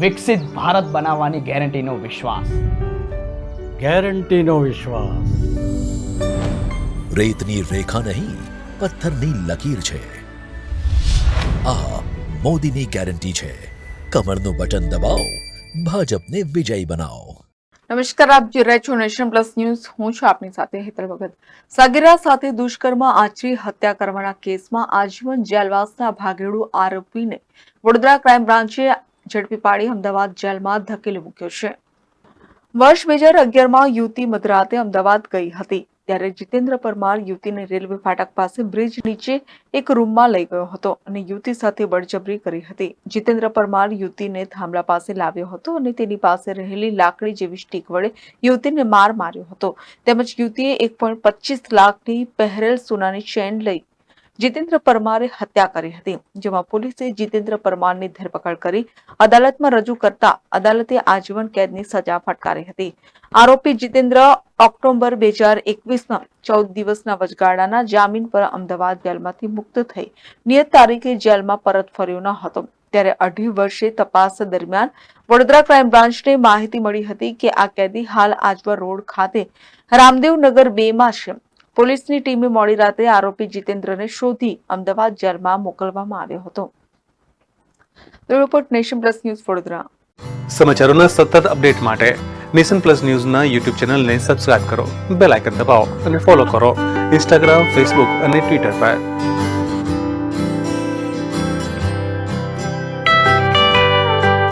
વિકસિત ભારત બનાવવાની ગેરંટીનો વિશ્વાસ. ગેરંટીનો વિશ્વાસ. રેતની રેખા નહીં પથ્થરની લકીર છે. આ મોદીની ગેરંટી છે. કમરનું બટન દબાવો ભાજપને વિજયી બનાવો. નમસ્કાર આપ જોઈ રહ્યા છો નેશન પ્લસ ન્યૂઝ. હું છું આપની સાથે હેતલ ભગત. સગીરા સાથે દુષ્કર્મ આચરી હત્યા કરવાના કેસમાં આજીવન જેલવાસના ભાગેડુ આરોપીને વડોદરા ક્રાઇમ બ્રાન્ચે ઝડપી પાડી અમદાવાદ જેલમાં ધકેલી મૂક્યો છે. વર્ષ બે હજાર અગિયારમાં યુવતી મધરાતે અમદાવાદ ગઈ હતી. ત્યારે જીતેન્દ્ર પરમાર યુવતીને રેલવે ફાટક પાસે બ્રિજ નીચે એક રૂમમાં લઈ ગયો હતો અને યુવતી સાથે બળજબરી કરી હતી. જીતેન્દ્ર પરમાર યુવતીને થાંભલા પાસે લાવ્યો હતો અને તેની પાસે રહેલી લાકડી જેવી સ્ટીક વડે યુવતીને માર માર્યો હતો. તેમજ યુવતીએ એક લાખની પહેરેલ સોનાની ચેન લઈ જીતેન્દ્ર પરમારે હત્યા કરી હતી, જેમાં પોલીસે જીતેન્દ્ર પરમારની ધરપકડ કરી અદાલતમાં રજૂ કરતા અદાલતે આજીવન કેદની સજા ફટકારી હતી. આરોપી જીતેન્દ્ર ઓક્ટોબર બે હજાર એકવીસના ચૌદ દિવસના વચગાળાના જામીન પર અમદાવાદ જેલમાંથી મુક્ત થઈ. નિયત તારીખે જેલમાં પરત ફર્યો ન હતો. ત્યારે અઢી વર્ષે તપાસ દરમિયાન વડોદરા ક્રાઇમ બ્રાન્ચને માહિતી મળી હતી કે આ કેદી હાલ આજવા રોડ ખાતે રામદેવનગર બે માં છે. પોલીસની ટીમે મોડી રાતે આરોપી જીતેન્દ્રને શોધી અમદાવાદ જેલમાં મોકલવામાં આવ્યો હતો. Report nation plus news Vadodara. સમાચારોના સતત અપડેટ માટે નેશન પ્લસ ન્યૂઝના યુટ્યુબ ચેનલને સબસ્ક્રાઇબ કરો, બેલ આઇકન દબાવો અને ફોલો કરો ઇન્સ્ટાગ્રામ, ફેસબુક અને ટ્વિટર પર.